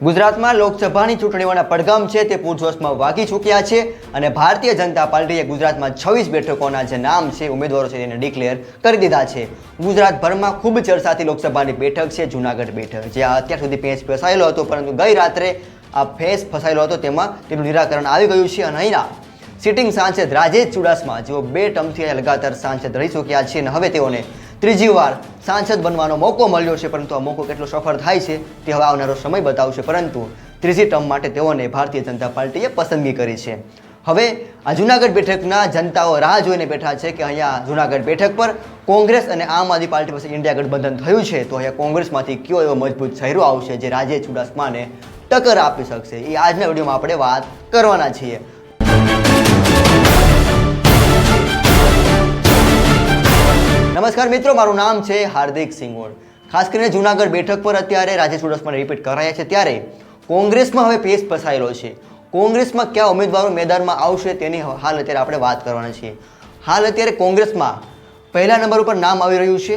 ગુજરાતમાં લોકસભાની ચૂંટણીઓના પડઘમ છે તે પૂરજોશમાં વાગી ચૂક્યા છે અને ભારતીય જનતા પાર્ટીએ ગુજરાતમાં છવ્વીસ બેઠકોના જે નામ છે, ઉમેદવારો છે તેને ડિક્લેર કરી દીધા છે. ગુજરાતભરમાં ખૂબ ચર્ચાથી લોકસભાની બેઠક છે, જૂનાગઢ બેઠક, જે અત્યાર સુધી પેચ ફસાયેલો હતો, પરંતુ ગઈ રાત્રે આ ફેસ ફસાયેલો હતો, તેમાં તેનું નિરાકરણ આવી ગયું છે અને અહીંના સિટિંગ સાંસદ રાજેશ ચુડાસમા જેઓ બે ટર્મથી લગાતાર સાંસદ રહી ચૂક્યા છે અને હવે તેઓને ત્રીજી વાર સાંસદ બનવાનો મોકો મળ્યો છે, પરંતુ આ મોકો કેટલો સફળ થાય છે તે હવે આવનારો સમય બતાવશે. પરંતુ ત્રીજી ટર્મ માટે તેઓને ભારતીય જનતા પાર્ટીએ પસંદગી કરી છે. હવે આ જુનાગઢ બેઠકના જનતાઓ રાહ જોઈને બેઠા છે કે અહીંયા જુનાગઢ બેઠક પર કોંગ્રેસ અને આમ આદમી પાર્ટી પાસે ઇન્ડિયા ગઠબંધન થયું છે, તો અહીંયા કોંગ્રેસમાંથી કયો એવો મજબૂત ચહેરો આવશે જે રાજે ચુડાસમાને ટક્કર આપી શકશે? એ આજના વિડીયોમાં આપણે વાત કરવાના છીએ. નમસ્કાર મિત્રો, મારું નામ છે હાર્દિક સિંગોળ ખાસ કરીને જુનાગઢ બેઠક પર અત્યારે રાજેશ ચુડાસમાને રિપીટ કરાયા છે ત્યારે કોંગ્રેસમાં હવે પેસ ફસાયેલો છે. કોંગ્રેસમાં કયા ઉમેદવારો મેદાનમાં આવશે તેની હાલ અત્યારે આપણે વાત કરવાના છીએ. હાલ અત્યારે કોંગ્રેસમાં પહેલા નંબર ઉપર નામ આવી રહ્યું છે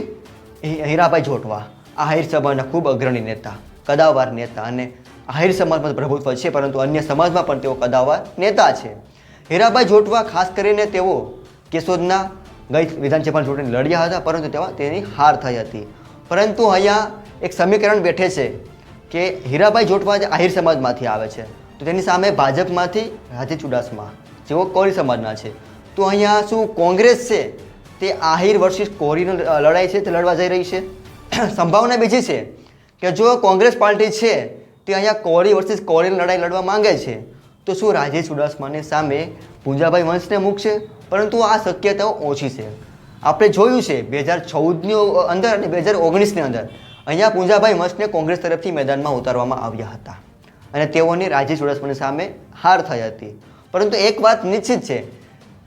હીરાભાઈ જોટવા, આહિર સભાના ખૂબ અગ્રણી નેતા, કદાવાર નેતા અને આહિર સમાજમાં પ્રભુત્વ છે, પરંતુ અન્ય સમાજમાં પણ તેઓ કદાવાર નેતા છે. હીરાભાઈ જોટવા, ખાસ કરીને તેઓ કેશોદના ગઈ વિધાનસભાની ચૂંટણી લડ્યા હતા, પરંતુ તેમાં તેની હાર થઈ હતી. પરંતુ અહીંયા એક સમીકરણ બેઠે છે કે હીરાભાઈ જોટવા આહિર સમાજમાંથી આવે છે. તો તેની સામે ભાજપમાંથી રાજે ચુડાસમા, જેઓ કોળી સમાજના છે. તો અહીંયા શું કોંગ્રેસ છે? તે આહિર વર્ષિસ કોરીનો લડાઈ છે, તે લડવા જઈ રહી છે? સંભાવના બીજી છે કે જો કોંગ્રેસ પાર્ટી છે, તે અહીંયા કોળી વર્ષિસ કોળીની લડાઈ લડવા માંગે છે, તો શું રાજેશ ચુડાસમાની સામે પૂંજાભાઈ વંશને મૂકશે? પરંતુ આ શક્યતાઓ ઓછી છે. આપણે જોયું છે બે હજાર ચૌદની અંદર અને બે હજાર ઓગણીસની અંદર. અહીંયા પૂંજાભાઈ મસ્તને કોંગ્રેસ તરફથી મેદાનમાં ઉતારવામાં આવ્યા હતા. અને તેઓની રાજી ચુડાસમાની સામે હાર થઈ હતી. પરંતુ એક વાત નિશ્ચિત છે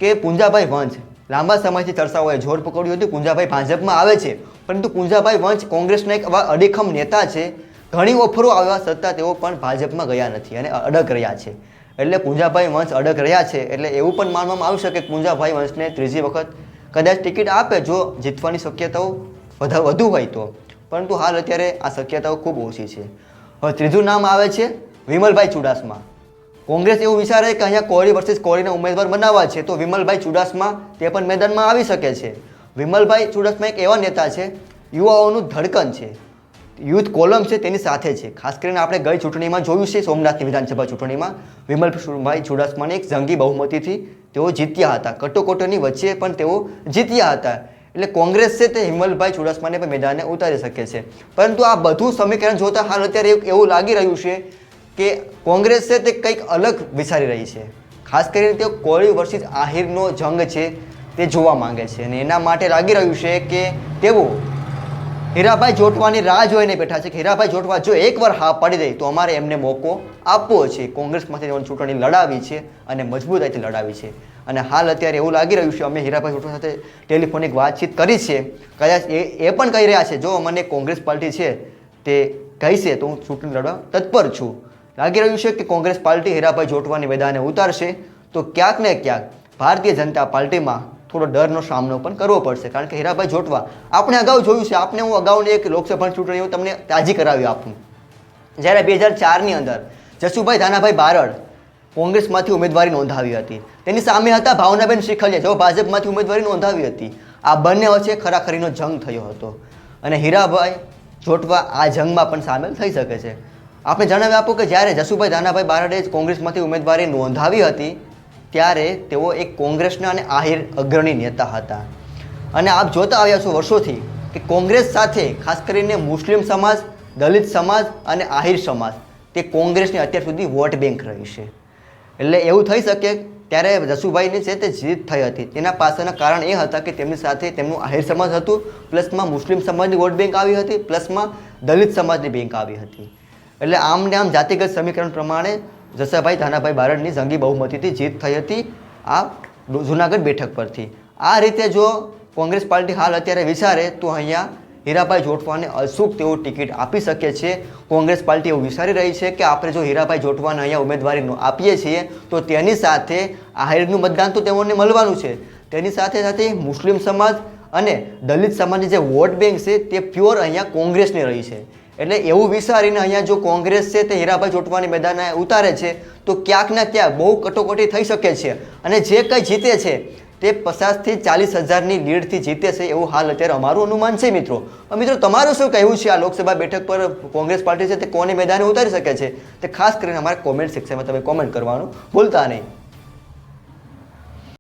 કે પૂંજાભાઈ વંશ, લાંબા સમયથી ચર્ચાઓએ જોર પકડ્યું હતું, પૂંજાભાઈ ભાજપમાં આવે છે. પરંતુ પૂંજાભાઈ વંશ કોંગ્રેસના એક એવા અડીખમ નેતા છે. ઘણી ઓફરો આવ્યા છતાં તેઓ પણ ભાજપમાં ગયા નથી અને અડગ રહ્યા છે. એટલે પૂંજાભાઈ વંશ અડગ રહ્યા છે. એટલે એવું પણ માનવામાં આવી શકે કે પૂંજાભાઈ વંશને ત્રીજી વખત કદાચ ટિકિટ આપે જો જીતવાની શક્યતાઓ વધા, વધુ હોય તો. પરંતુ હાલ અત્યારે આ શક્યતાઓ ખૂબ ઓછી છે. હવે ત્રીજું નામ આવે છે વિમલભાઈ ચુડાસમા. કોંગ્રેસ એવું વિચારે કે અહીંયા કોળી વર્સિસ કોળીના ઉમેદવાર બનાવવા છે, તો વિમલભાઈ ચુડાસમા તે પણ મેદાનમાં આવી શકે છે. વિમલભાઈ ચુડાસમા એક એવા નેતા છે, યુવાઓનું ધડકન છે. યુથ કોલમ છે તેની સાથે છે. ખાસ કરીને આપણે ગઈ ચૂંટણીમાં જોયું છે સોમનાથની વિધાનસભા ચૂંટણીમાં. વિમલ સુરભાઈ ચુડાસમાને એક જંગી બહુમતીથી તેઓ જીત્યા હતા. કટોકટોની વચ્ચે પણ તેઓ જીત્યા હતા. એટલે કોંગ્રેસ છે તે હિમલભાઈ ચુડાસમાને પણ મેદાને ઉતારી શકે છે. પરંતુ આ બધું સમીકરણ જોતા હાલ અત્યારે એવું- લાગી રહ્યું છે કે કોંગ્રેસ છે તે કંઈક અલગ વિચારી રહી છે. ખાસ કરીને તેઓ કોળી વર્સિસ આહિરનો જંગ છે તે જોવા માંગે છે. અને એના માટે લાગી રહ્યું છે કે તેઓ હીરાભાઈ જોટવાની રાહ જોઈને બેઠા છે. કે હીરાભાઈ જોટવા જો એકવાર હા પાડી દે, તો અમારે એમને મોકો આપવો છે. કોંગ્રેસમાંથી ચૂંટણી લડાવી છે અને મજબૂતાઈથી લડાવી છે. અને હાલ અત્યારે એવું લાગી રહ્યું છે, અમે હીરાભાઈ જોટવા સાથે ટેલિફોનિક વાતચીત કરી છે. કદાચ એ એ પણ કહી રહ્યા છે, જો મને કોંગ્રેસ પાર્ટી છે તે કહેશે, તો હું ચૂંટણી લડવા તત્પર છું. લાગી રહ્યું છે કે કોંગ્રેસ પાર્ટી હીરાભાઈ જોટવાની મેદાને ઉતારશે, તો ક્યાંક ને ક્યાંક ભારતીય જનતા પાર્ટીમાં થોડો ડરનો સામનો પણ કરવો પડશે. કારણ કે હીરાભાઈ જોટવા, આપણે અગાઉ જોયું છે આપણે હું અગાઉની એક લોકસભાની ચૂંટણી તમને તાજી કરાવી આપું. જ્યારે બે હજાર ચારની અંદર જસુભાઈ ધાનાભાઈ બારડ કોંગ્રેસમાંથી ઉમેદવારી નોંધાવી હતી. તેની સામે હતા ભાવનાબેન શિખલિયા, જેઓ ભાજપમાંથી ઉમેદવારી નોંધાવી હતી. આ બંને વચ્ચે ખરાખરીનો જંગ થયો હતો. અને હીરાભાઈ જોટવા આ જંગમાં પણ સામેલ થઈ શકે છે. આપણે જણાવી આપો કે જ્યારે જસુભાઈ ધાનાભાઈ બારડે કોંગ્રેસમાંથી ઉમેદવારી નોંધાવી હતી ત્યારે તેઓ એક કોંગ્રેસના અને આહિર અગ્રણી નેતા હતા. અને આપ જોતા આવ્યા છો વર્ષોથી કે કોંગ્રેસ સાથે ખાસ કરીને મુસ્લિમ સમાજ, દલિત સમાજ અને આહિર સમાજ, તે કોંગ્રેસની અત્યાર સુધી વોટ બેંક રહી છે. એટલે એવું થઈ શકે ત્યારે જસુભાઈની છે તે જીત થઈ હતી. તેના પાછળના કારણ એ હતા કે તેમની સાથે તેમનું આહિર સમાજ હતું, પ્લસમાં મુસ્લિમ સમાજની વોટ બેંક આવી હતી, પ્લસમાં દલિત સમાજની બેંક આવી હતી. એટલે આમ ને આમ જાતિગત સમીકરણ પ્રમાણે જસાભાઈ ધાનાભાઈ બારડની જંગી બહુમતીથી જીત થઈ હતી આ જુનાગઢ બેઠક પરથી. આ રીતે જો કોંગ્રેસ પાર્ટી હાલ અત્યારે વિચારે, તો અહીંયા હીરાભાઈ જોટવાને અચૂક તેઓ ટિકિટ આપી શકે છે. કોંગ્રેસ પાર્ટી એવું વિચારી રહી છે કે આપણે જો હીરાભાઈ જોટવાને અહીંયા ઉમેદવારી આપીએ છીએ, તો તેની સાથે આહિરનું મતદાન તો તેઓને મળવાનું છે. તેની સાથે સાથે મુસ્લિમ સમાજ અને દલિત સમાજની જે વોટ બેંક છે, તે પ્યોર અહીંયા કોંગ્રેસની રહી છે. એટલે એવું વિચારીને અહીંયા જો કોંગ્રેસ છે તે હીરાભાઈ ચોટવાની મેદાને ઉતારે છે, તો ક્યાંક ને ક્યાંક બહુ કટોકટી થઈ શકે છે. અને જે કંઈ જીતે છે, તે પચાસથી ચાલીસ હજારની લીડથી જીતે છે એવું હાલ અત્યારે અમારું અનુમાન છે મિત્રો. મિત્રો, તમારું શું કહેવું છે આ લોકસભા બેઠક પર કોંગ્રેસ પાર્ટી છે તે કોને મેદાને ઉતારી શકે છે? તે ખાસ કરીને અમારા કોમેન્ટ સેક્શનમાં તમે કોમેન્ટ કરવાનું ભૂલતા નહીં.